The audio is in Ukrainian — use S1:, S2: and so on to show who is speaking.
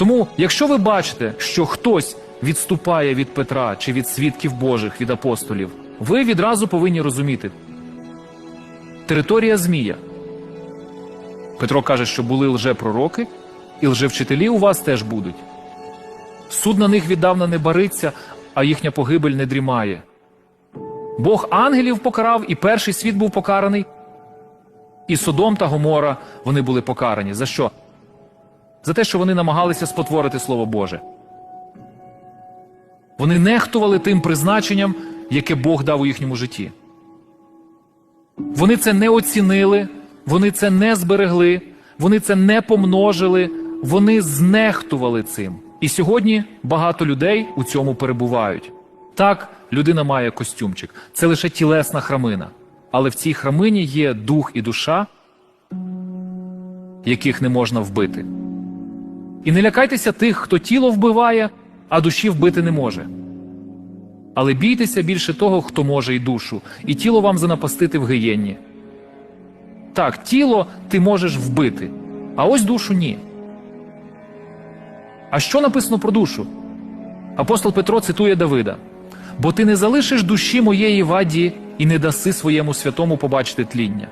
S1: Тому, якщо ви бачите, що хтось відступає від Петра чи від свідків Божих, від апостолів, ви відразу повинні розуміти. Територія Змія. Петро каже, що були лжепророки, і лжевчителі у вас теж будуть. Суд на них віддавна не бариться, а їхня погибель не дрімає. Бог ангелів покарав, і перший світ був покараний. І Содом та Гомора вони були покарані. За що? За те, що вони намагалися спотворити Слово Боже. Вони нехтували тим призначенням, яке Бог дав у їхньому житті. Вони це не оцінили, вони це не зберегли, вони це не помножили, вони знехтували цим. І сьогодні багато людей у цьому перебувають. Так, людина має костюмчик, це лише тілесна храмина. Але в цій храмині є дух і душа, яких не можна вбити. І не лякайтеся тих, хто тіло вбиває, а душі вбити не може. Але бійтеся більше того, хто може й душу, і тіло вам занапастити в гиєнні. Так, тіло ти можеш вбити, а ось душу ні. А що написано про душу? Апостол Петро цитує Давида: Бо ти не залишиш душі моєї ваді і не даси своєму святому побачити тління.